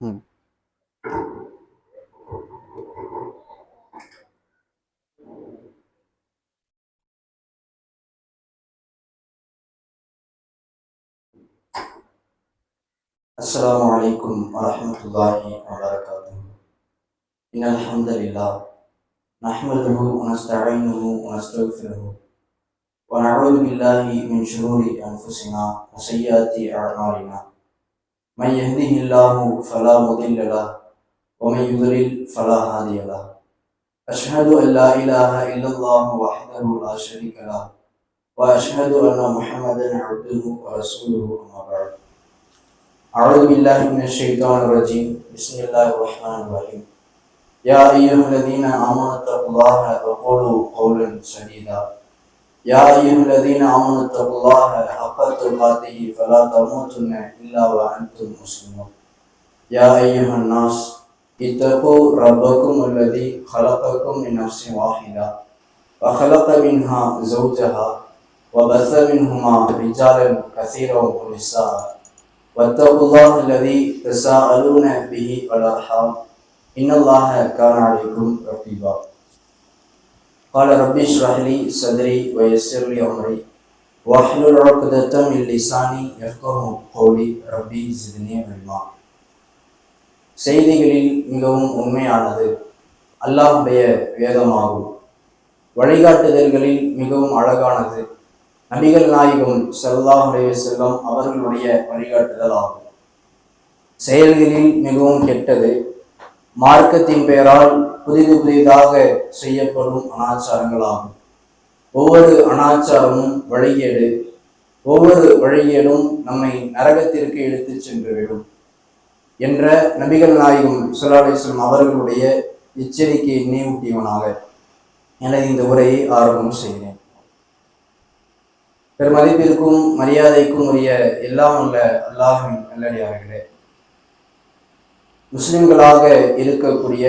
السلام عليكم ورحمة الله وبركاته. إن الحمد لله نحمده ونستعينه ونستغفره ونعوذ بالله من شرور أنفسنا وسيئات أعمالنا. من يهده الله فلا مضل له ومن يضلل فلا هادي له. أشهد أن لا إله إلا الله وحده لا شريك له وأشهد أن محمدا عبده ورسوله أما بعد. أعوذ بالله من الشيطان الرجيم. بسم الله الرحمن الرحيم. يا أيها الذين آمنوا اتقوا الله وقولوا قولا سديدا. يا أيها الذين آمنوا اتقوا الله حق تقاته فلا تموتن إلا وأنتم مسلمون. يا أيها الناس اتقوا ربكم الذي خلقكم من نفس واحدة وخلق منها زوجها وبث منهما رجالا كثيرا ونساء. واتقوا الله الذي تساءلون به والأرحام. إن الله كان عليكم رقيبا. قال رب اشرح لي صدري ويسر لي امري واحلل عقدة من لساني يفقه قولي ربي زدني علما செய்திகளில் மிகவும் உண்மையானது அல்லாஹுடைய வேதமாகும் வழிகாட்டுதல்களில் மிகவும் அழகானது நபிகள் நாயகம் ஸல்லல்லாஹு அலைஹி செல்லம் அவர்களுடைய வழிகாட்டுதல் ஆகும் செயல்களில் மிகவும் கெட்டது மார்க்கத்தின் பெயரால் புதிது புதிதாக செய்யப்படும் அனாச்சாரங்களாகும். ஒவ்வொரு அனாச்சாரமும் வழிகேடு ஒவ்வொரு வழிகேடும் நம்மை நரகத்திற்கு இழுத்து சென்றுவிடும் என்ற நபிகள் நாயகம் சுலாலேஸ்வரம் அவர்களுடைய எச்சரிக்கையை நினைவூட்டியவனாக எனது இந்த உரையை ஆரம்பம் செய்கிறேன். பெருமதிப்பிற்கும் மரியாதைக்கும் உரிய எல்லாம் உள்ள அல்லாஹின் நல்லடியார்களே முஸ்லிம்களாக இருக்கக்கூடிய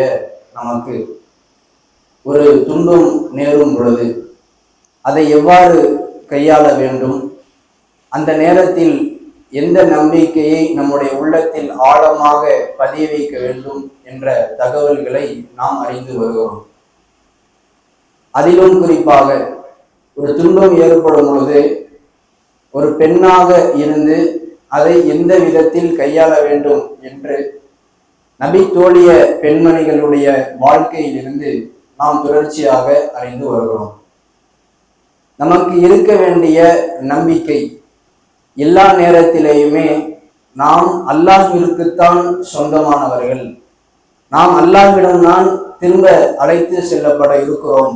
நமக்கு ஒரு துன்பம் நேரும் பொழுது அதை எவ்வாறு கையாள வேண்டும்? அந்த நேரத்தில் எந்த நம்பிக்கையை நம்முடைய உள்ளத்தில் ஆழமாக பதிய வைக்க வேண்டும் என்ற தகவல்களை நாம் அறிந்து வருகிறோம். அதிலும் குறிப்பாக ஒரு துன்பம் ஏற்படும் பொழுது ஒரு பெண்ணாக இருந்து அதை எந்த விதத்தில் கையாள வேண்டும் என்று நபி தோழிய பெண்மணிகளுடைய வாழ்க்கையிலிருந்து நாம் தொடர்ச்சியாக அறிந்து வருகிறோம். நமக்கு இருக்க வேண்டிய நம்பிக்கை எல்லா நேரத்திலேயுமே நாம் அல்லாஹிற்குத்தான் சொந்தமானவர்கள். நாம் அல்லாஹ்விடம்தான் திரும்ப அழைத்து செல்லப்பட இருக்கிறோம்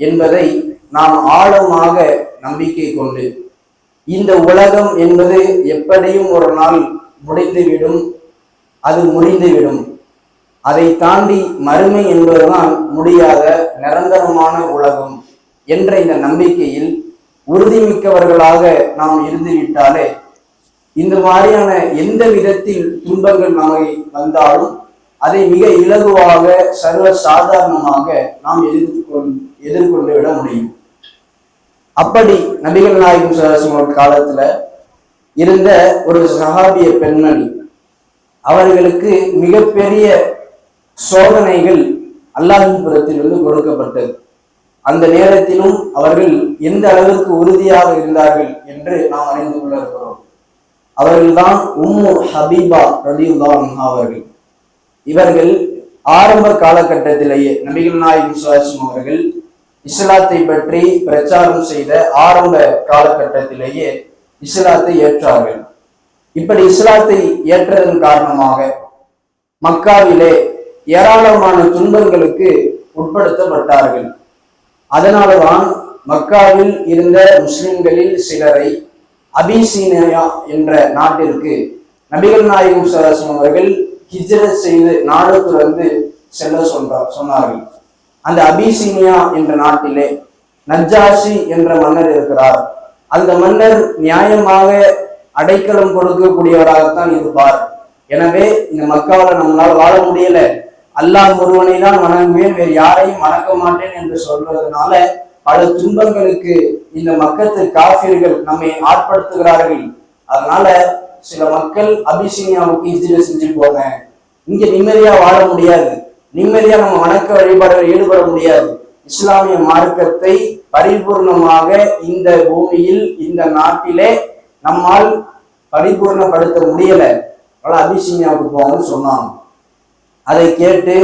என்பதை நாம் ஆழமாக நம்பிக்கை கொண்டு இந்த உலகம் என்பது எப்படியும் ஒரு நாள் முடிந்துவிடும் அது முடிந்துவிடும். அதை தாண்டி மறுமை என்பதுதான் முடியாத நிரந்தரமான உலகம் என்ற இந்த நம்பிக்கையில் உறுதிமிக்கவர்களாக நாம் இருந்துவிட்டாலே இந்த மாதிரியான எந்த விதத்தில் துன்பங்கள் நமக்கு வந்தாலும் அதை மிக இலகுவாக சர்வ சாதாரணமாக நாம் எதிர்கொள் எதிர்கொண்டு விட முடியும். அப்படி நபிகள் நாயகம் சரசமோட காலத்துல இருந்த ஒரு சகாபிய பெண்மணி அவர்களுக்கு மிகப்பெரிய சோதனைகள் அல்லாஹின் புறத்திலிருந்து கொடுக்கப்பட்டது. அந்த நேரத்திலும் அவர்கள் எந்த அளவிற்கு உறுதியாக இருந்தார்கள் என்று நாம் அறிந்து கொள்ள இருக்கிறோம். அவர்கள்தான் உம்மு ஹபீபா ரலியுல்லா அவர்கள். இவர்கள் ஆரம்ப காலகட்டத்திலேயே நபிகள் நாயகம் சுவாசம் அவர்கள் இஸ்லாத்தை பற்றி பிரச்சாரம் செய்த ஆரம்ப காலகட்டத்திலேயே இஸ்லாத்தை ஏற்றார்கள். இப்படி இஸ்லாத்தை ஏற்றதன் காரணமாக மக்காவிலே ஏராளமான துன்பங்களுக்கு உட்படுத்தப்பட்டார்கள். அதனாலதான் மக்காவில் இருந்த முஸ்லிம்களில் சிலரை அபிசீனியா என்ற நாட்டிற்கு நபிகள் நாயகம் சரசன் அவர்கள் ஹிஜ்ரத் செய்து நாடு துறந்து செல்ல சொன்னார் சொன்னார்கள். அந்த அபிசீனியா என்ற நாட்டிலே நஜாசி என்ற மன்னர் இருக்கிறார். அந்த மன்னர் நியாயமாக அடைக்கலம் கொடுக்கக்கூடியவராகத்தான் இருப்பார். எனவே இந்த மக்காவில் நம்மளால் வாழ முடியல. அல்லாஹ் ஒருவனை தான் வணங்குவேன் வேறு யாரையும் வணங்க மாட்டேன் என்று சொல்றதுனால பல துன்பங்களுக்கு இந்த மக்கத்து காஃபிர்கள் நம்மை ஆட்படுத்துகிறார்கள். அதனால சில மக்கள் அபிசீனியாவுக்கு ஹிஜ்ர செஞ்சு போங்க. இங்க நிம்மதியா வாழ முடியாது. நிம்மதியா நம்ம வணக்க வழிபாடுகள் ஈடுபட முடியாது. இஸ்லாமிய மார்க்கத்தை பரிபூர்ணமாக இந்த பூமியில் இந்த நாட்டிலே நம்மால் பரிபூர்ணப்படுத்த முடியல. பல அபிசீனியாவுக்கு போங்கன்னு சொன்னாங்க. அதை கேட்டு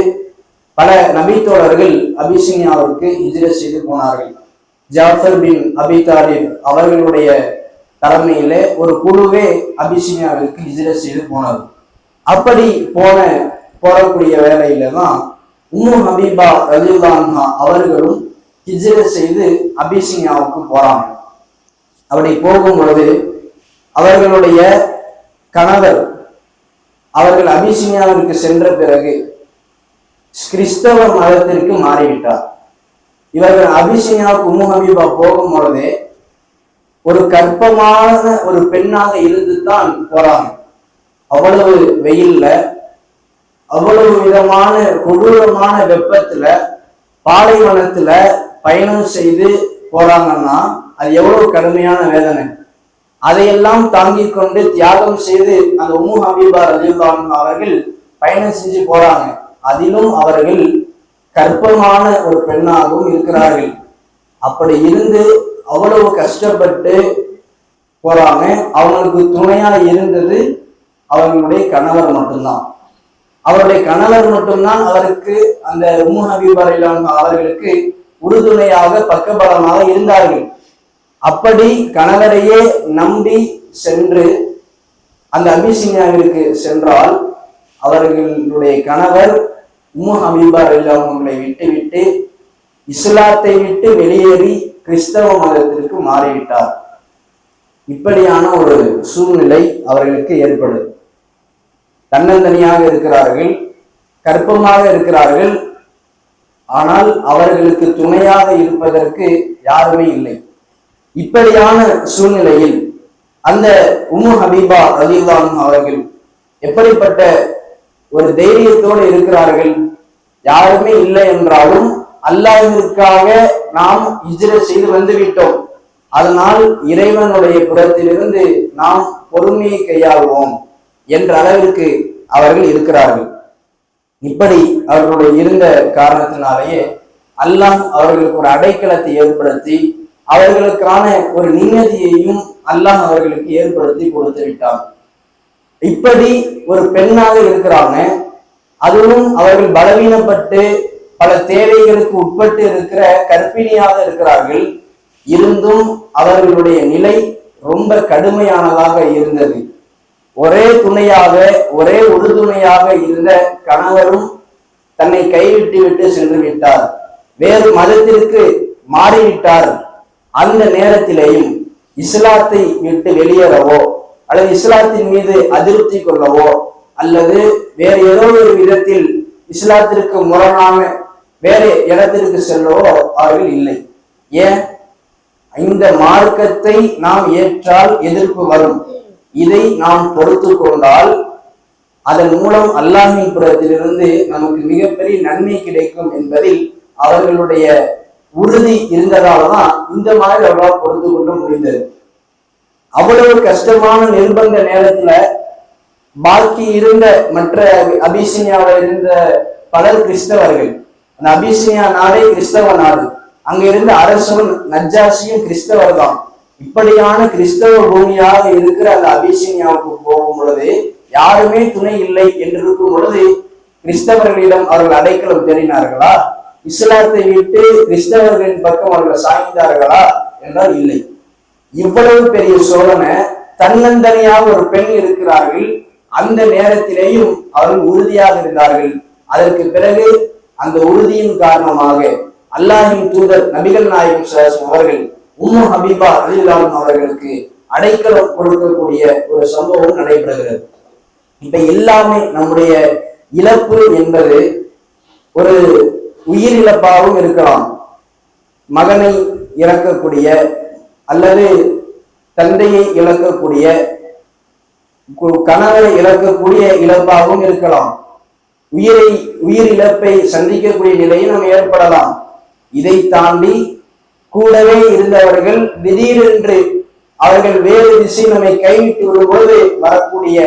பல நபித்தோழர்கள் அபிசீனியாவிற்கு இஜிர செய்து போனார்கள். ஜாஃபர் பின் அபி தாலிப் அவர்களுடைய தலைமையிலே ஒரு குழுவே அபிசீனியாவிற்கு இஜிர செய்து போனது. அப்படி போன போறக்கூடிய வேலையில தான் உம்மு ஹபீபா ரலியுல்லான்ஹா அவர்களும் ஹிஜ்ர செய்து அபிசீனியாவுக்கு போறாங்க. அப்படி போகும் பொழுது அவர்களுடைய கணவர் அவர்கள் அபிசினியாவிற்கு சென்ற பிறகு கிறிஸ்தவ மதத்திற்கு மாறிவிட்டார். இவர்கள் அபிசீனியாவுக்கு உம்மு ஹபீபா போகும் பொழுதே ஒரு கற்பமான ஒரு பெண்ணாக இருந்து தான் போறாங்க. அவ்வளவு வெயில்ல அவ்வளவு விதமான கொடூரமான வெப்பத்துல பாலைவனத்துல பயணம் செய்து போறாங்கன்னா அது எவ்வளவு கடுமையான வேதனை. அதையெல்லாம் தாங்கிக் கொண்டு தியாகம் செய்து அந்த உமு ஹபீபா ரலியுல்லாஹு அவர்கள் பயணம் செஞ்சு போறாங்க. அதிலும் அவர்கள் கற்பமான ஒரு பெண்ணாகவும் இருக்கிறார்கள். அப்படி இருந்து அவ்வளவு கஷ்டப்பட்டு போறாங்க. அவங்களுக்கு துணையா இருந்தது அவர்களுடைய கணவர் மட்டும்தான். அவருடைய கணவர் மட்டும்தான் அவருக்கு அந்த உம்மு ஹபீபா ரலியல்லாஹு அவர்களுக்கு உறுதுணையாக பக்கபலமாக இருந்தார்கள். அப்படி கணவரையே நம்பி சென்று அந்த அபிசினியாவிற்கு சென்றால் அவர்களுடைய கணவர் உம்மு ஹபீபா அவங்களை விட்டுவிட்டு இஸ்லாத்தை விட்டு வெளியேறி கிறிஸ்தவ மதத்திற்கு மாறிவிட்டார். இப்படியான ஒரு சூழ்நிலை அவர்களுக்கு ஏற்படும். தன்னந்தனியாக இருக்கிறார்கள் கற்பமாக இருக்கிறார்கள் ஆனால் அவர்களுக்கு துணையாக இருப்பதற்கு யாருமே இல்லை. இப்படியான சூழ்நிலையில் அந்த உமு ஹபீபா அலிதான் அவர்கள் எப்படிப்பட்ட ஒரு தைரியத்தோடு இருக்கிறார்கள்? யாருமே இல்லை என்றாலும் அல்லாஹிற்காக நாம் இஜிர செய்து வந்து விட்டோம் அதனால் இறைவனுடைய புறத்திலிருந்து நாம் பொறுமையை கையாளுவோம் என்ற அளவிற்கு அவர்கள் இருக்கிறார்கள். இப்படி அவர்களுடைய இருந்த காரணத்தினாலேயே அல்லாஹ் அவர்களுக்கு ஒரு அடைக்கலத்தை ஏற்படுத்தி அவர்களுக்கான ஒரு நிம்மதியையும் அல்லாஹ் அவர்களுக்கு ஏற்படுத்தி கொடுத்து விட்டான். இப்படி ஒரு பெண்ணாக இருக்கிறாங்க. அதுவும் அவர்கள் பலவீனப்பட்டு பல தேவைகளுக்கு உட்பட்டு இருக்கிற கர்ப்பிணியாக இருக்கிறார்கள். இருந்தும் அவர்களுடைய நிலை ரொம்ப கடுமையானதாக இருந்தது. ஒரே துணையாக ஒரே உறுதுணையாக இருந்த கணவரும் தன்னை கைவிட்டு விட்டு சென்று விட்டார். வேறு மதத்திற்கு மாறிவிட்டார். அந்த நேரத்திலேயும் இஸ்லாத்தை விட்டு வெளியேறவோ அல்லது இஸ்லாத்தின் மீது அதிருப்தி கொள்ளவோ அல்லது வேறு ஏதோ ஒரு விதத்தில் இஸ்லாத்திற்கு முரணான வேறு இடத்திற்கு செல்லவோ அவர்கள் இல்லை. ஏன்? இந்த மார்க்கத்தை நாம் ஏற்றால் எதிர்ப்பு வரும். இதை நாம் பொறுத்து கொண்டால் அதன் மூலம் அல்லாஹின் புறத்திலிருந்து நமக்கு மிகப்பெரிய நன்மை கிடைக்கும் என்பதில் அவர்களுடைய உறுதி இருந்ததாலதான் இந்த மாதிரி அவர்களால் பொறுத்து கொண்டு முடிந்தது. அவ்வளவு கஷ்டமான நிர்பந்த நேரத்துல பாக்கி இருந்த மற்ற அபிசினியாவில் இருந்த பலர் கிறிஸ்தவர்கள். அந்த அபிசினியா நாடே கிறிஸ்தவ நாடு. அங்க இருந்த அரசும் நஜாசியும் கிறிஸ்தவர் தான் இப்படியான கிறிஸ்தவ பூமியாக இருக்கிற அந்த அபிசினியாவுக்கு போகும் பொழுது யாருமே துணை இல்லை என்று இருக்கும் பொழுது கிறிஸ்தவர்களிடம் அவர்கள் அடைக்கலம் தேடினார்களா? இஸ்லாத்தை விட்டு கிறிஸ்தவர்களின் பக்கம் அவர்கள் சாய்ந்தார்களா என்றால் இல்லை. இவ்வளவு பெரிய சோதனை தன்னந்தனியாக ஒரு பெண் இருக்கிறார்கள். அந்த நேரத்திலேயும் அவர்கள் உறுதியாக இருந்தார்கள். அதற்கு பிறகு அந்த உறுதியின் காரணமாக அல்லாஹின் தூதர் நபிகள் நாயகம் ஸல்லல்லாஹு அவர்கள் உம்மு ஹபீபா ரலியல்லாஹு அவர்களுக்கு அடைக்கலம் கொடுக்கக்கூடிய ஒரு சம்பவம் நடைபெறுகிறது. இப்ப எல்லாமே நம்முடைய இழப்பு என்பது ஒரு உயிரிழப்பாகவும் இருக்கலாம். மகனை இறக்கக்கூடிய அல்லது தந்தையை இழக்கக்கூடிய கணவரை இழக்கக்கூடிய இழப்பாகவும் இருக்கலாம். உயிரை உயிர் இழப்பை சந்திக்கக்கூடிய நிலையும் நம்ம ஏற்படலாம். இதை தாண்டி கூடவே இருந்தவர்கள் திடீரென்று அவர்கள் வேறு திசை நம்மை கைவிட்டு விடும்போது வரக்கூடிய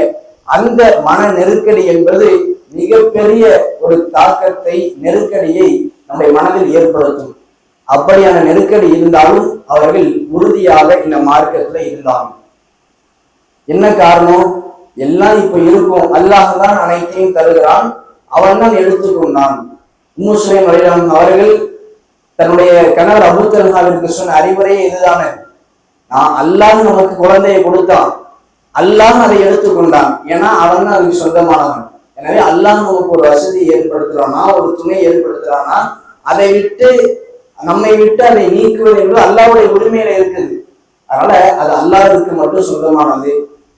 அந்த மன நெருக்கடி என்பது மிகப்பெரிய ஒரு தாக்கத்தை நெருக்கடியை நம்முடைய மனதில் ஏற்படுத்தும். அப்படியான நெருக்கடி இருந்தாலும் அவர்கள் உறுதியாக இந்த மார்க்கத்துல இருந்தாங்க. என்ன காரணம்? எல்லாம் இப்ப இருக்கும். அல்லாஹ் தான் அனைத்தையும் தருகிறான். அவன் தான் எடுத்துக்கொண்டான். முஸ்லிம் வழிதான் அவர்கள் தன்னுடைய கணவர் அபுத்தல்ஹாவிற்கு சொன்ன அறிவுரையே இதுதானே. நான் அல்லாஹ் நமக்கு குழந்தையை கொடுத்தான். அல்லாஹ் அதை எடுத்துக்கொண்டான். ஏன்னா அவன் தான் அதுக்கு சொந்தமானவன். எனவே அல்லாஹ் நமக்கு ஒரு வசதி ஏற்படுத்துறானா ஒரு துணை ஏற்படுத்துறானா அதை விட்டு நம்மை விட்டு அதை நீக்குவது என்பது அல்லாவுடைய உரிமையில இருக்குது. அதனால அது அல்லாஹுக்கு மட்டும் சொந்தமானது.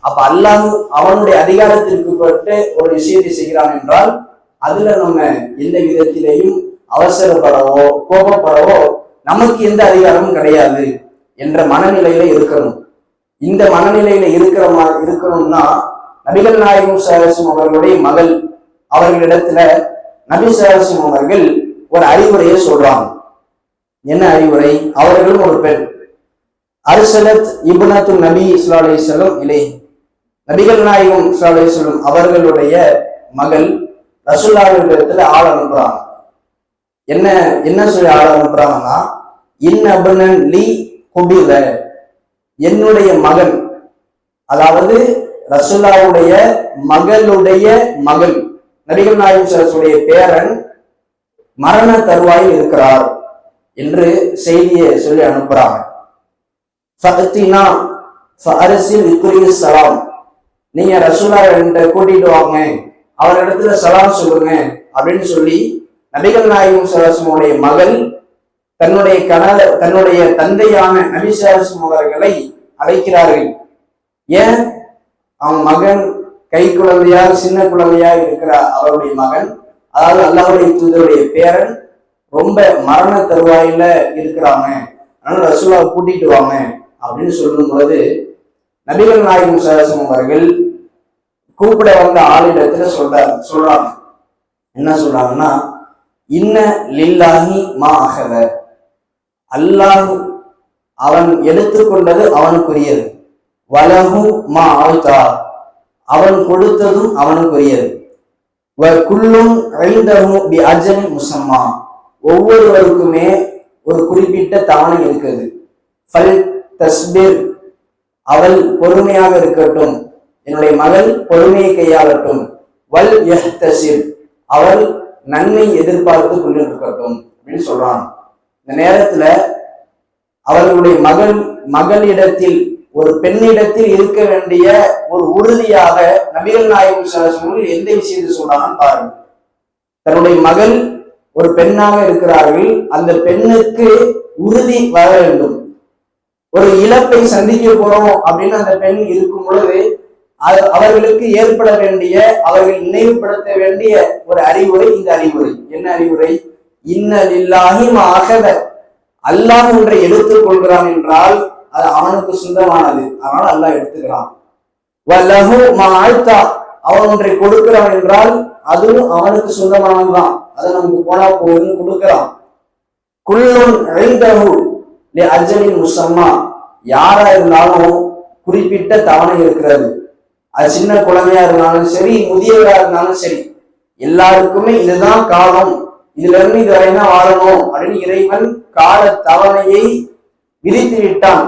அப்ப அல்லாஹ் அவனுடைய அதிகாரத்திற்கு பட்டு ஒரு விஷயத்தை செய்கிறான் என்றால் அதுல நம்ம எந்த விதத்திலேயும் அவசரப்படவோ கோபப்படவோ நமக்கு எந்த அதிகாரமும் கிடையாது என்ற மனநிலையில இருக்கணும் இந்த மனநிலையில இருக்கிற மா- இருக்கணும்னா நபிகள் நாயகம் சேரசும் அவர்களுடைய மகள் அவர்களிடத்துல நபி சேரசும் அவர்கள் ஒரு அறிவுரையை சொல்றாங்க. என்ன அறிவுரை? அவர்களும் ஒரு பெண். அரிசலத் இபுனத்து நபி இஸ்லா இல்லை நபிகள் நாயகம் இஸ்லா அவர்களுடைய மகள் ரசுல்லாவிடத்துல ஆள் அனுப்புறாங்க. என்ன என்ன சொல்லி ஆள் அனுப்புறாங்கன்னா இன் லி குபில என்னுடைய மகன் அதாவது ரசுல்லாவுடைய மகளுடைய மகள். நபிகள் நாயகம் சரசுடைய பேரன் மரண தருவாயில் இருக்கிறார் என்று செய்தியை சொல்லி அனுப்புறாங்க. சலாம். நீங்க ரசூலா என்ற கூட்டிட்டு வாங்க. அவரிடத்துல சலாம் சொல்லுங்க அப்படின்னு சொல்லி நபிகள் நாயகம் சலாசமுடைய மகள் தன்னுடைய கணவர் தன்னுடைய தந்தையான நபி சலாசம் அவர்களை அழைக்கிறார்கள். ஏன்? அவன் மகன் கை குழந்தையா சின்ன குழந்தையா இருக்கிற அவருடைய மகன் அதாவது அல்லாவுடைய தூதருடைய பேரன் ரொம்ப மரண தருவாயில இருக்கிறாங்க அதனால ரசூலாவை கூட்டிட்டு வாங்க அப்படின்னு சொல்லும் பொழுது நபிகள் நாயகம் சரசம் அவர்கள் கூப்பிட வந்த ஆளிடத்துல சொல்றாங்க சொல்றாங்க. என்ன சொல்றாங்கன்னா இன்ன லில்லாஹி மா அகத அல்லாஹ் அவன் எடுத்துக்கொண்டது அவனுக்குரியது. வலகு மா ஆழ்த்தா. அவன் கொடுத்ததும் அவனுக்குரியது. வ குல்லும் ஐந்தஹு முசம்மா. ஒவ்வொருவருக்குமே ஒரு குறிப்பிட்ட தவணை இருக்குது ஃபல் தஸ்பிர். அவள் பொறுமையாக இருக்கட்டும். என்னுடைய மகள் பொறுமையை கையாளட்டும். வல் யஹ்தசிர் அவள் நன்மை எதிர்பார்த்து கொண்டிருக்கட்டும் அப்படின்னு சொல்றான். இந்த நேரத்துல அவர்களுடைய மகள் மகளிடத்தில் ஒரு பெண்ணிடத்தில் இருக்க வேண்டிய ஒரு உறுதியாக நபிகள் நாயகம் சரசமும் எந்த விஷயத்தை சொல்றாங்கன்னு பாருங்க. தன்னுடைய மகள் ஒரு பெண்ணாக இருக்கிறார்கள். அந்த பெண்ணுக்கு உறுதி வர வேண்டும். ஒரு இழப்பை சந்திக்க போறோம் அப்படின்னு அந்த பெண் இருக்கும் பொழுது அது அவர்களுக்கு ஏற்பட வேண்டிய அவர்கள் நினைவுபடுத்த வேண்டிய ஒரு அறிவுரை இந்த அறிவுரை. என்ன அறிவுரை? இன்னலில்லாஹி ஆகத அல்லாஹ் ஒன்றை எடுத்துக் கொள்கிறான் என்றால் அது அவனுக்கு சொந்தமானது. அதனால அல்லாஹ் எடுத்துக்கிறான். வல்லஹு மாழ்த்தா அவன் ஒன்றை கொடுக்கிறான் என்றால் அதுவும் அவனுக்கு சொந்தமானதுதான். அதை நமக்கு போனா போகுதுன்னு கொடுக்கிறான். குள்ளும் ஐந்தஹு லி முசம்மா. யாரா இருந்தாலும் குறிப்பிட்ட தவணை இருக்கிறது. அது சின்ன குழந்தையா இருந்தாலும் சரி முதியவரா இருந்தாலும் சரி. எல்லாருக்குமே இதுதான் காலம். இதுல இருந்து இது தான் வாழணும் அப்படின்னு இறைவன் கால தவணையை விதித்து விட்டான்.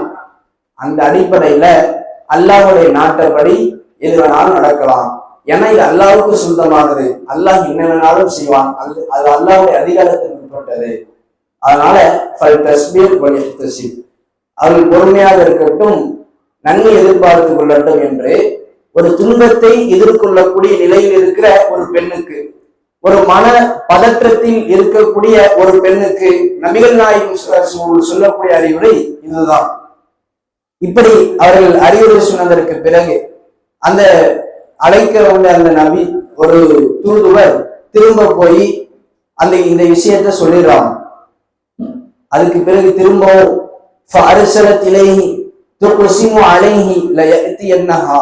அந்த அடிப்படையில அல்லாவுடைய நாட்டப்படி எது வேணாலும் நடக்கலாம். ஏன்னா இது அல்லாவுக்கு சொந்தமானது. அல்லாஹ் என்ன வேணாலும் செய்வான். அது அது அல்லாவுடைய அதிகாரத்திற்கு உட்பட்டது அதனால ஃபல் தஸ்மீர் வல் அவர்கள் பொறுமையாக இருக்கட்டும் நன்மை எதிர்பார்த்து கொள்ளட்டும் என்று ஒரு துன்பத்தை எதிர்கொள்ளக்கூடிய நிலையில் இருக்கிற ஒரு பெண்ணுக்கு ஒரு மன பதற்றத்தில் இருக்கக்கூடிய ஒரு பெண்ணுக்கு நபிகள் நாயகம் சொல்லக்கூடிய அறிவுரை இதுதான். இப்படி அவர்கள் அறிவுரை சொன்னதற்கு பிறகு அந்த அழைக்க வந்த அந்த நபி ஒரு தூதுவர் திரும்ப போய் அந்த இந்த விஷயத்த சொல்லிடுறாங்க அதுக்கு பிறகு திரும்பவும் ஃபஅர்சலத் இலைஹி துக்ஸிமு அலைஹி லயத்தியன்னஹா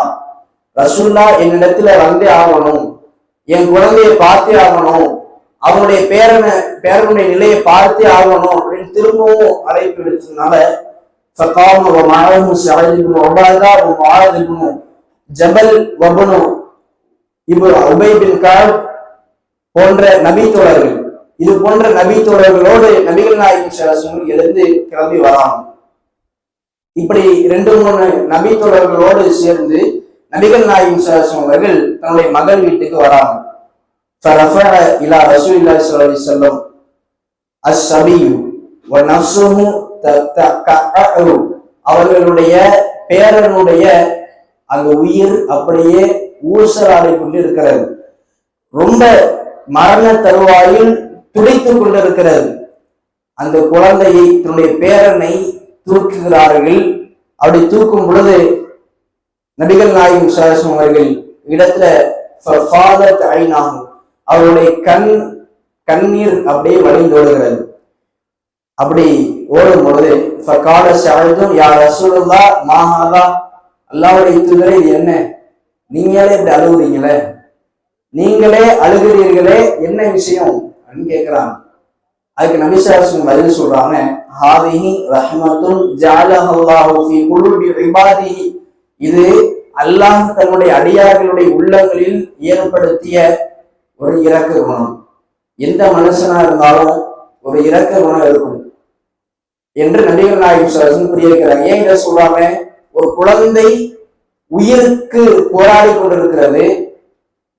ரசூல்லா என்னிடத்துல வந்தே ஆகணும். என் குழந்தையை பார்த்தே ஆகணும். அவனுடைய பேரனை பேரனுடைய நிலையை பார்த்தே ஆகணும் அப்படின்னு திரும்பவும் அழைப்பு விடுத்ததுனால فقام ومعه سعيد بن عبادة ومعاذ بن جبل وابن ابن أبي بن كعب போன்ற நபித்தோழர்கள் இது போன்ற நபித்தோழர்களோடு நபிகள் நாயகம் சேலம் எழுந்து கிளம்பி வராங்க இப்படி ரெண்டு மூணு நபித்தோழர்களோடு சேர்ந்து நபிகள் நாயகம் சேலம் அவர்கள் தன்னுடைய மகள் வீட்டுக்கு வராங்க فرفع إلى رسول الله صلى الله அவர்களுடைய பேரனுடைய அந்த உயிர் அப்படியே ஊசலாடி கொண்டு இருக்கிறது. ரொம்ப மரண தருவாயில் துடித்து கொண்டிருக்கிறது. அந்த குழந்தையை தன்னுடைய பேரனை தூக்குகிறார்கள். அப்படி தூக்கும் பொழுது நபிகள் நாயகம் சுவாசம் அவர்கள் இடத்துல அவருடைய கண் கண்ணீர் அப்படியே வழிந்து வருகிறது அப்படி ஓடும் பொழுது கால சாழ்ந்தும் யார் ரசூலுல்லா மாஹாலா அல்லாவுடைய தூதரே இது என்ன? நீங்களே இப்படி அழுகுறீங்களே? நீங்களே அழுகிறீர்களே? என்ன விஷயம்? அப்படின்னு கேட்கிறாங்க அதுக்கு நபிசாசன் பதில் சொல்றாங்க ஹாதிஹி ரஹ்மத்துன் ஜாலஹல்லாஹு ஃபீ குலூபி இபாதிஹி. இது அல்லாஹ் தன்னுடைய அடியார்களுடைய உள்ளங்களில் ஏற்படுத்திய ஒரு இரக்க குணம். எந்த மனுஷனா இருந்தாலும் ஒரு இரக்க குணம் இருக்கும். என்று நடிகர் நாயகம் சாசன் கூறியிருக்கிறார். ஏன் இதை சொல்றாங்க? ஒரு குழந்தை உயிருக்கு போராடி கொண்டிருக்கிறது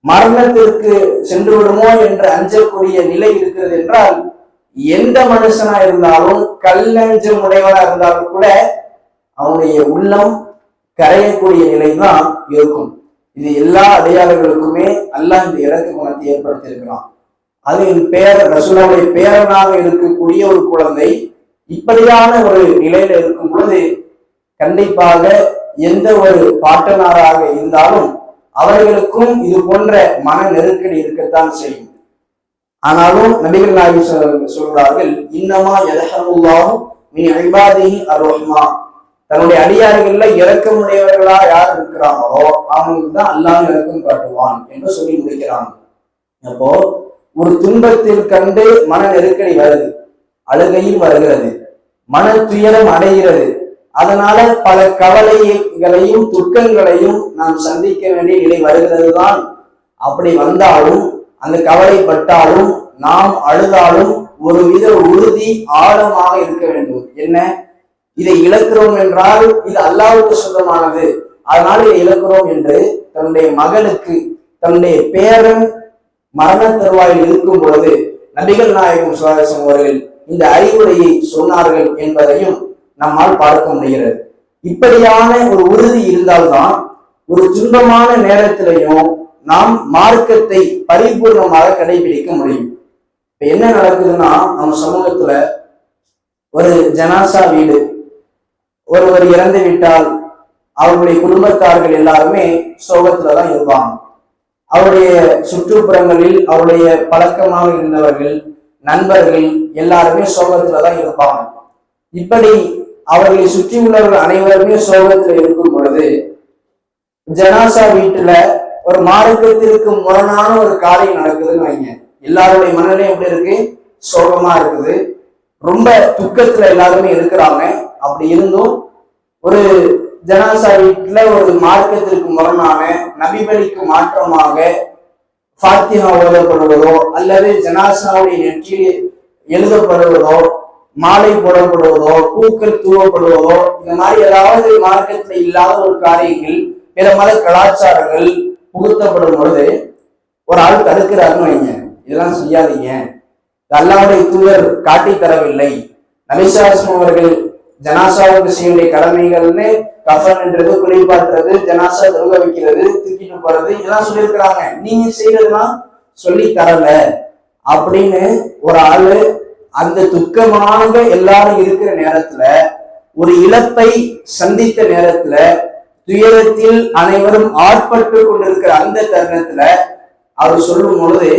மரணத்திற்கு சென்று விடுமோ என்று அஞ்சக்கூடிய நிலை இருக்கிறது என்றால் எந்த மனுஷனா இருந்தாலும் கல்லஞ்சம் உடையவனா இருந்தாலும் கூட அவனுடைய உள்ளம் கரையக்கூடிய நிலை தான் இருக்கும். இது எல்லா அடையாளங்களுக்குமே அல்லாஹ் இந்த இறக்கு குணத்தை ஏற்படுத்தியிருக்கிறான். அது என் பேர் ரசூலாவுடைய பேரனாக இருக்கக்கூடிய ஒரு குழந்தை இப்படியான ஒரு நிலையில இருக்கும் பொழுது கண்டிப்பாக எந்த ஒரு பாட்டனாராக இருந்தாலும் அவர்களுக்கும் இது போன்ற மன நெருக்கடி இருக்கத்தான் செய்யும். ஆனாலும் நபிகள் நாயகம் சொல்கிறார்கள் இன்னமா எதகமுல்லாவும் நீ ஐபாதி அரோஹ்மா தன்னுடைய அடியார்கள்ல இறக்கமுடையவர்களா யார் இருக்கிறாங்களோ அவங்களுக்கு தான் அல்லாஹ் இறக்கம் காட்டுவான் என்று சொல்லி முடிக்கிறாங்க. அப்போ ஒரு துன்பத்தில் கண்டு மன நெருக்கடி வருது அழுகையும் வருகிறது. மன துயரம் அடைகிறது. அதனால பல கவலைகளையும் துக்கங்களையும் நாம் சந்திக்க வேண்டிய நிலை வருகிறது தான் அப்படி வந்தாலும் அந்த கவலைப்பட்டாலும் நாம் அழுதாலும் ஒரு வித உறுதி ஆழமாக இருக்க வேண்டும். என்ன? இதை இழக்கிறோம் என்றால் இது அல்லாவுக்கு சொந்தமானது. அதனால் இதை இழக்கிறோம் என்று தன்னுடைய மகளுக்கு தன்னுடைய பேரன் மரண தருவாயில் இருக்கும் பொழுது நபிகள் நாயகம் சுவாரசம் அவர்கள் இந்த அறிவுரையை சொன்னார்கள் என்பதையும் நம்மால் பார்க்க முடிகிறது. இப்படியான ஒரு உறுதி இருந்தால்தான் ஒரு துன்பமான நேரத்திலையும் நாம் மார்க்கத்தை பரிபூர்ணமாக கடைபிடிக்க முடியும். இப்ப என்ன நடக்குதுன்னா நம்ம சமூகத்துல ஒரு ஜனாசா வீடு ஒருவர் இறந்து விட்டால் அவருடைய குடும்பத்தார்கள் எல்லாருமே சோகத்துலதான் இருப்பாங்க. அவருடைய சுற்றுப்புறங்களில் அவருடைய பழக்கமாக இருந்தவர்கள் நண்பர்கள் எல்லாருமே சோகத்துலதான் இருப்பாங்க. இப்படி அவர்களை சுற்றி உள்ளவர்கள் அனைவருமே சோகத்துல இருக்கும் பொழுது ஜனாசா வீட்டுல ஒரு மார்க்கத்திற்கு முரணான ஒரு காரியம் நடக்குதுன்னு வைங்க. எல்லாருடைய மனநிலையும் எப்படி இருக்கு? சோகமா இருக்குது. ரொம்ப துக்கத்துல எல்லாருமே இருக்கிறாங்க. அப்படி இருந்தும் ஒரு ஜனாசா வீட்டுல ஒரு மார்க்கத்திற்கு முரணான நபிபலிக்கு மாற்றமாக ஃபாத்தியா ஓதப்படுவதோ அல்லது ஜனாசாவுடைய நெற்றியில் எழுதப்படுவதோ மாலை போடப்படுவதோ பூக்கள் தூவப்படுவதோ இந்த மாதிரி ஏதாவது மார்க்கத்துல இல்லாத ஒரு காரியங்கள் பிற மத கலாச்சாரங்கள் புகுத்தப்படும் பொழுது ஒரு ஆள் தடுக்கிறாருன்னு வைங்க. இதெல்லாம் செய்யாதீங்க. அல்லாவுடைய தூதர் காட்டி தரவில்லை நபிசாசம் அவர்கள் ஜனாசாவுக்கு செய்ய வேண்டிய கடமைகள்னு கஃபன் என்றது குளிப்பாட்டுறது ஜனாசா தொழுக வைக்கிறது தூக்கிட்டு போறது இதெல்லாம் சொல்லியிருக்கிறாங்க. நீங்க செய்யறதுலாம் சொல்லி தரல அப்படின்னு ஒரு ஆளு அந்த துக்கமாக எல்லாரும் இருக்கிற நேரத்துல ஒரு இழப்பை சந்தித்த நேரத்துல துயரத்தில் அனைவரும் ஆட்பட்டு கொண்டிருக்கிற அந்த தருணத்துல அவர் சொல்லும் பொழுது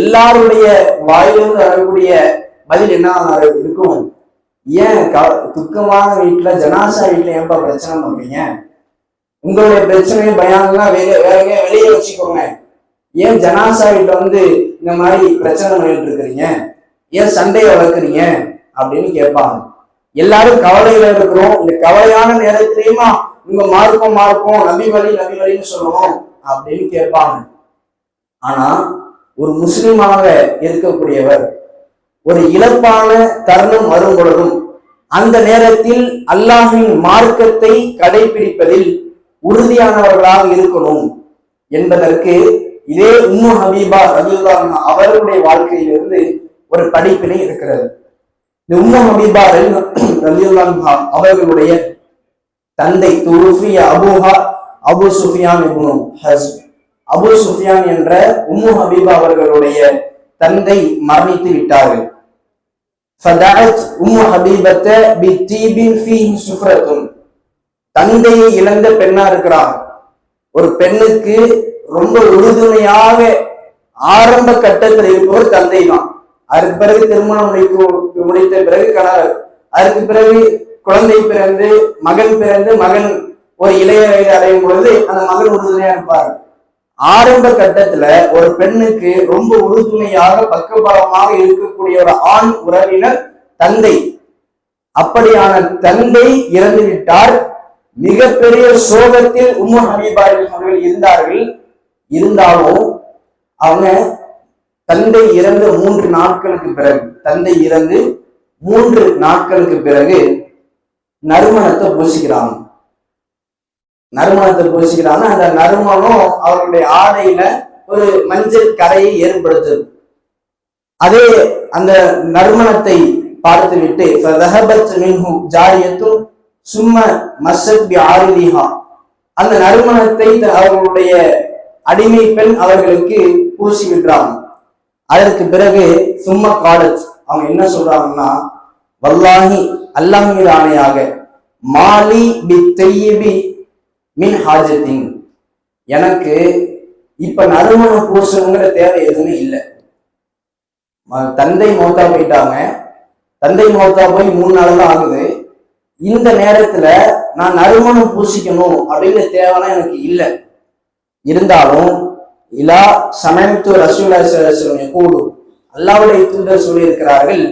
எல்லாருடைய வாயிலிருந்து வரக்கூடிய பதில் என்ன இருக்கும். ஏன் க துக்கமான வீட்டில் ஜனாசா வீட்டில் ஏன்பா பிரச்சனை பண்றீங்க? உங்களுடைய பிரச்சனை பயானெல்லாம் வெளியே வேற வெளியே வச்சுக்கோங்க. ஏன் ஜனாசா வீட்டில் வந்து இந்த மாதிரி பிரச்சனை பண்ணிட்டு இருக்கிறீங்க? ஏன் சண்டையை வளர்க்குறீங்க? அப்படின்னு கேட்பாங்க. எல்லாரும் கவலையில இருக்கிறோம். இந்த கவலையான நேரத்திலையுமா இவங்க மார்க்கம் மார்க்கும் நபி வழி நபி வழின்னு சொல்லணும் அப்படின்னு கேட்பாங்க. ஆனா ஒரு முஸ்லீமாக இருக்கக்கூடியவர் ஒரு இழப்பான தருணம் வரும் பொழுதும் அந்த நேரத்தில் அல்லாஹின் மார்க்கத்தை கடைபிடிப்பதில் உறுதியானவர்களாக இருக்கணும் என்பதற்கு இதே உம்மு ஹபீபா ரலியல்லாஹு அவர்களுடைய வாழ்க்கையிலிருந்து ஒரு படிப்பினை இருக்கிறது இந்த உம்மு ஹபீபா ரலியல்லாஹு அவர்களுடைய தந்தை துருஃபிய அபூஹா அபு சுஃபியான் ஹஸ் அபு சுஃபியான் என்ற உம்மு ஹபீபா அவர்களுடைய தந்தை மரணித்து விட்டார்கள். ஃபதஅத் உம்மு ஹபீபத்த பி தீபின் ஃபீஹி சுஃப்ரத்துன் தந்தையை இழந்த பெண்ணா இருக்கிறார். ஒரு பெண்ணுக்கு ரொம்ப உறுதுணையாக ஆரம்ப கட்டத்தில் இருப்பவர் தந்தை தான். அதற்கு பிறகு திருமணம் முடிக்க முடித்த பிறகு கணவர். அதற்கு பிறகு குழந்தை பிறந்து மகன் பிறந்து மகன் ஒரு இளைய வயது அடையும் பொழுது அந்த மகன் உறுதுணையா இருப்பார். ஆரம்ப கட்டத்துல ஒரு பெண்ணுக்கு ரொம்ப உறுதுணையாக பக்கபலமாக இருக்கக்கூடிய ஒரு ஆண் உறவினர் தந்தை. அப்படியான தந்தை இறந்து விட்டார் மிகப்பெரிய சோகத்தில் உம்மு ஹபீபாரில் அவர்கள் இருந்தார்கள். இருந்தாலும் அவங்க தந்தை இறந்த மூன்று நாட்களுக்கு பிறகு தந்தை இறந்து மூன்று நாட்களுக்கு பிறகு நறுமணத்தை பூசிக்கிறாங்க. நறுமணத்தை பூசிக்கிறாங்க அந்த நறுமணம் அவர்களுடைய ஆடையில ஒரு மஞ்சள் கரையை ஏற்படுத்துது அதே அந்த நறுமணத்தை பார்த்துவிட்டு ஃபதஹபத் ஜாரியத்தும் சும்ம மஸ்ஸத் பி ஆரிலிஹா அந்த நறுமணத்தை அவர்களுடைய அடிமை பெண் அவர்களுக்கு பூசி விடுறாங்க அதற்கு பிறகு சும்மா காலத் அவங்க என்ன சொல்றாங்கன்னா வல்லாஹி அல்லாஹ் மீது ஆணையாக மாலி பி தெய்யபி மின் ஹாஜத்தின் எனக்கு இப்ப நறுமணம் பூசணுங்கிற தேவை எதுவுமே இல்லை. தந்தை மௌத்தா போயிட்டாங்க. தந்தை மௌத்தா போய் மூணு நாள் தான் ஆகுது. இந்த நேரத்துல நான் நறுமணம் பூசிக்கணும் அப்படிங்கிற தேவைலாம் எனக்கு இல்லை. இருந்தாலும் இலா சமயத்து ரசூலாசிரியர் கூடும் அல்லாவுடைய தூதர் சொல்லியிருக்கிறார்கள்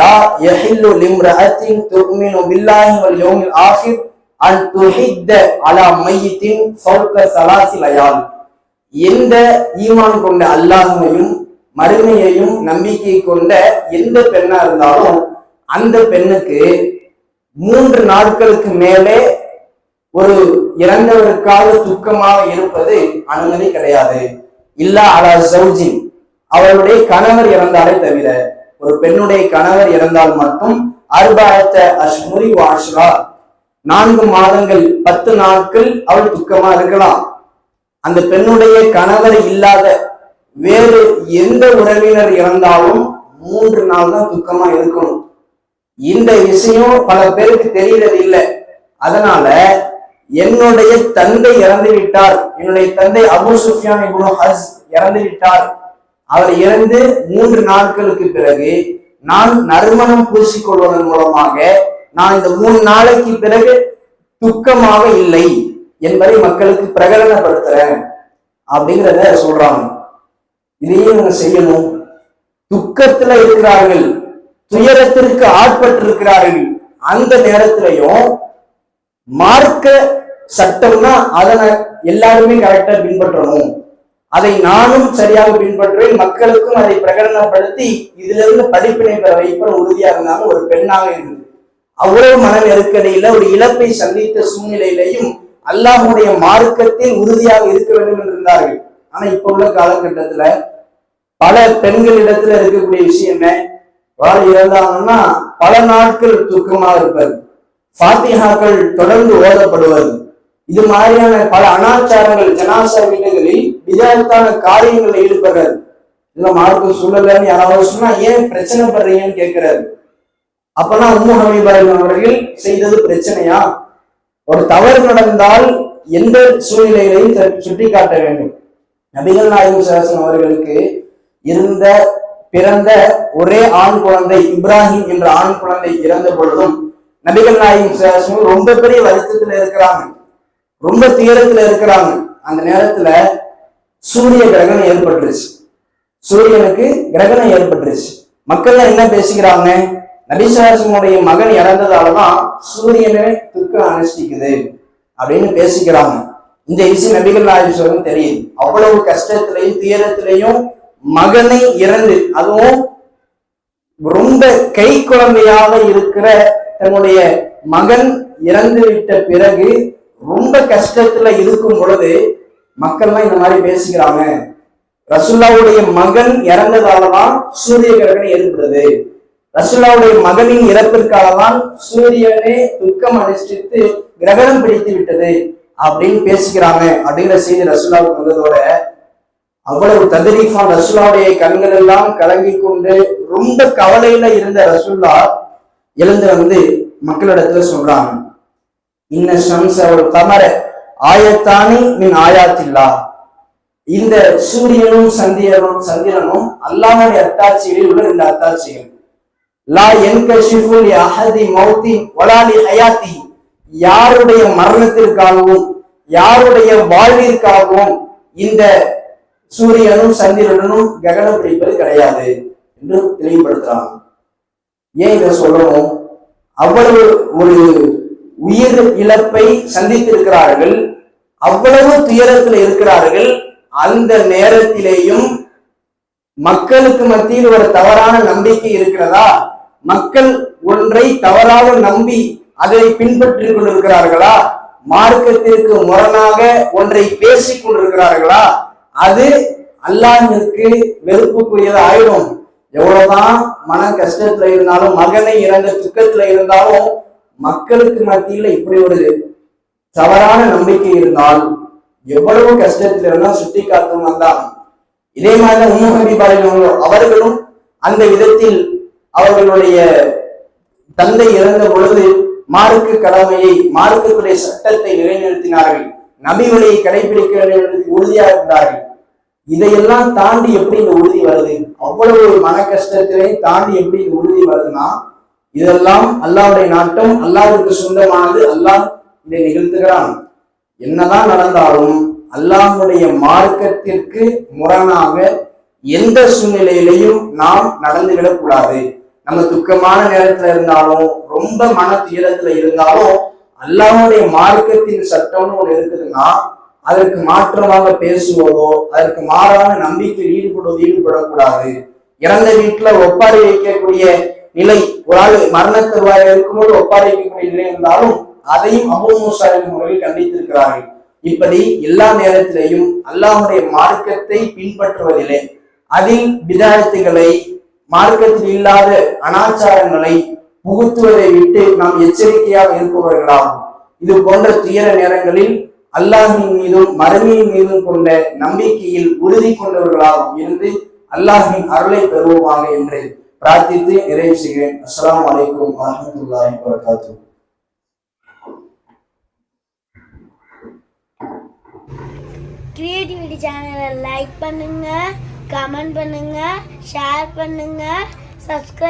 லா யஹில்லு லிம்ரஹத்தின் துர்மினு பில்லாஹி வல் யௌமில் ஆஹிர். அன் துஹித்த அலா மையத்தின் ஃபௌக சலாசிலையால். எந்த ஈமான் கொண்ட அல்லாஹ்வையும் மறுமையையும் நம்பிக்கை கொண்ட எந்த பெண்ணா இருந்தாலும் அந்த பெண்ணுக்கு மூன்று நாட்களுக்கு மேலே ஒரு இறந்தவருக்காக துக்கமாக இருப்பது அனுமதி கிடையாது. இல்லா அலா சௌஜின். அவருடைய கணவர் இறந்தாலே தவிர ஒரு பெண்ணுடைய கணவர் இறந்தால் மட்டும் அர்பாயத்த அஷ்முரி வாஷ்ரா. நான்கு மாதங்கள் பத்து நாட்கள் அவள் துக்கமா இருக்கலாம். அந்த பெண்ணுடைய கணவர் இல்லாத வேறு எந்த உறவினர் இறந்தாலும் மூன்று நாள் தான் துக்கமா இருக்கணும். இந்த விஷயம் பல பேருக்கு தெரியறது இல்லை அதனால என்னுடைய தந்தை இறந்து விட்டார். என்னுடைய தந்தை அபு சுஃபியான் இப்னு ஹஸ் இறந்து விட்டார். அவர் இறந்து மூன்று நாட்களுக்கு பிறகு நான் நறுமணம் பூசிக்கொள்வதன் மூலமாக நான் இந்த மூணு நாளைக்கு பிறகு துக்கமாக இல்லை என்பதை மக்களுக்கு பிரகடனப்படுத்துறேன் அப்படிங்கிறத சொல்றாங்க. இதையும் இவங்க செய்யணும். துக்கத்துல இருக்கிறார்கள் துயரத்திற்கு ஆட்பட்டிருக்கிறார்கள். அந்த நேரத்திலையும் மார்க்க சட்டம்னா அதனை எல்லாருமே கரெக்டா பின்பற்றணும். அதை நானும் சரியாக பின்பற்றுவேன் மக்களுக்கும் அதை பிரகடனப்படுத்தி இதுல இருந்து படிப்பினை பெற வைப்பது உறுதியாக இருந்தாங்க ஒரு பெண்ணாக இருந்தது அவ்வளவு மன நெருக்கடியில ஒரு இழப்பை சந்தித்த சூழ்நிலையிலையும் அல்லாஹுடைய மார்க்கத்தில் உறுதியாக இருக்க வேண்டும் என்று இருந்தார்கள் ஆனா இப்ப உள்ள காலகட்டத்துல பல பெண்களிடத்துல இருக்கக்கூடிய விஷயம் என்ன வாழ் இறந்தாங்கன்னா பல நாட்கள் துக்கமாக இருப்பது பாத்திகாக்கள் தொடர்ந்து ஓதப்படுவது இது மாதிரியான பல அனாச்சாரங்கள் ஜனாசா வீடுகளில் விதத்தான காரியங்களில் ஈடுபடுறது. இதுல மார்க்கம் சொல்லலன்னு யாராவது சொன்னா ஏன் பிரச்சனை படுறீங்கன்னு கேட்கிறாரு? அப்பெல்லாம் உம்மு ஹமீபாய் அவர்கள் செய்தது பிரச்சனையா? ஒரு தவறு நடந்தால் எந்த சூழ்நிலைகளையும் சுட்டி காட்ட வேண்டும். நபிகள் நாயகம் சாசன் அவர்களுக்கு இருந்த பிறந்த ஒரே ஆண் குழந்தை இப்ராஹிம் என்ற ஆண் குழந்தை இறந்த பொழுதும் நபிகள் நாயகம் சாசன் ரொம்ப பெரிய வருத்தத்துல இருக்கிறாங்க. ரொம்ப தீரத்துல இருக்கிறாங்க. அந்த நேரத்துல சூரிய கிரகணம் ஏற்பட்டுருச்சு. சூரியனுக்கு கிரகணம் ஏற்பட்டுருச்சு. மக்கள் என்ன பேசிக்கிறாங்க? நபிசாசனுடைய மகன் இறந்ததாலதான் சூரியனை துக்கம் அனுஷ்டிக்குது அப்படின்னு பேசிக்கிறாங்க. இந்த விஷயம் நபிகள் நாயகம் தெரியுது. அவ்வளவு கஷ்டத்திலையும் துயரத்திலையும் மகனை இறந்து அதுவும் ரொம்ப கை குழந்தையாக இருக்கிற தன்னுடைய மகன் இறந்து விட்ட பிறகு ரொம்ப கஷ்டத்துல இருக்கும் பொழுது மக்கள்லாம் இந்த மாதிரி பேசிக்கிறாங்க. ரசுல்லாவுடைய மகன் இறந்ததாலதான் சூரிய கிரகணம் ஏற்படுது. ரசுல்லாவுடைய மகனின் இறப்பிற்காக தான் சூரியனே துக்கம் அனுஷ்டித்து கிரகணம் பிடித்து விட்டது அப்படின்னு பேசிக்கிறாங்க அப்படிங்கிற செய்தி ரசுல்லாவுக்கு வந்ததோட அவ்வளவு ததிரிஃபா ரசுல்லாவுடைய கண்கள் எல்லாம் கலங்கி கொண்டு ரொம்ப கவலையில இருந்த ரசுல்லா எழுந்து வந்து மக்களிடத்துல சொல்றாங்க. இன்ன சம்ச ஒரு கமர ஆயத்தானி மின் ஆயாத்தில்லா. இந்த சூரியனும் சந்திரனும் சந்திரனும் அல்லாமல் அத்தாட்சிகளில் உள்ள இந்த அத்தாட்சிகள். லா என்கஷிஃபுலி அஹதி மௌத்தி வலாலி ஹயாத்தி யாருடைய மரணத்திற்காகவும் யாருடைய வாழ்விற்காகவும் இந்த சூரியனும் சந்திரனும் ககனம் பிடிப்பது கிடையாது என்று தெளிவுபடுத்துறாங்க ஏன் இதை சொல்லணும்? அவ்வளவு ஒரு உயிர் இழப்பை சந்தித்திருக்கிறார்கள் அவ்வளவு துயரத்தில் இருக்கிறார்கள் அந்த நேரத்திலேயும் மக்களுக்கு மத்தியில் ஒரு தவறான நம்பிக்கை இருக்கிறதா? மக்கள் ஒன்றை தவறாக நம்பி அதை பின்பற்றிக் கொண்டிருக்கிறார்களா? மார்க்கத்திற்கு முரணாக ஒன்றை பேசிக் கொண்டிருக்கிறார்களா? அது அல்லாஹிற்கு வெறுப்புக்குரியது ஆயிடும். எவ்வளவுதான் மன கஷ்டத்துல இருந்தாலும் மகனை இறந்த துக்கத்துல இருந்தாலும் மக்களுக்கு மத்தியில இப்படி ஒரு தவறான நம்பிக்கை இருந்தால் எவ்வளவு கஷ்டத்துல இருந்தால் சுட்டி காத்தவங்க தான். இதே மாதிரி உம்மு ஹபீபாரின் அவர்களும் அந்த விதத்தில் அவர்களுடைய தந்தை இறந்த பொழுது மார்க்கு கடமையை மார்க்குடைய சட்டத்தை நிலைநிறுத்தினார்கள் நபி வழியை கடைபிடிக்க வேண்டும் உறுதியா இருந்தார்கள். இதையெல்லாம் தாண்டி எப்படி இந்த உறுதி வருது? அவ்வளவு ஒரு மன கஷ்டத்திலே தாண்டி எப்படி இந்த உறுதி வருதுன்னா இதெல்லாம் அல்லாவுடைய நாட்டம் அல்லாஹ்வுக்கு சொந்தமானது அல்லாஹ் இதை நிகழ்த்துகிறான் என்னதான் நடந்தாலும் அல்லாஹுடைய மார்க்கத்திற்கு முரணாக எந்த சூழ்நிலையிலையும் நாம் நடந்துவிடக் கூடாது நம்ம துக்கமான நேரத்துல இருந்தாலும் ரொம்ப மன துயரத்துல இருந்தாலும் அல்லாவுடைய மார்க்கத்தின் சட்டம்னு ஒண்ணு இருக்குதுன்னா அதற்கு மாற்றமாக பேசுவதோ அதற்கு மாறான நம்பிக்கையில் ஈடுபடுவது ஈடுபடக்கூடாது. இறந்த வீட்டுல ஒப்பாரி வைக்கக்கூடிய நிலை ஒரு ஆள் மரண இருக்கும்போது ஒப்பாரி வைக்கக்கூடிய நிலை இருந்தாலும் அதையும் அபு மூசாவின் முறையில் கண்டித்திருக்கிறார்கள். இப்படி எல்லா நேரத்திலையும் அல்லாஹ்வுடைய மார்க்கத்தை பின்பற்றுவதில்லை. அதில் விதாயத்துகளை மார்க்கத்தில் இல்லாத அனாச்சாரங்களை புகுத்துவதை விட்டு நாம் எச்சரிக்கையாக இருப்பவர்களாகும் இது போன்ற துயர நேரங்களில் அல்லாஹின் மீதும் மருமையின் மீதும் கொண்ட நம்பிக்கையில் உறுதி கொண்டவர்களாகவும் இருந்து அல்லாஹின் அருளை பெறுவோமாக என்று பிரார்த்தித்து நிறைவு செய்கிறேன். அஸ்லாம் வலைக்கம் வரமத்துல்லாஹி வரகாத்து கிரியேட்டிவிட்டி சேனலை லைக் பண்ணுங்க. கமெண்ட் பண்ணுங்க ஷேர் பண்ணுங்க சப்ஸ்கிரைப்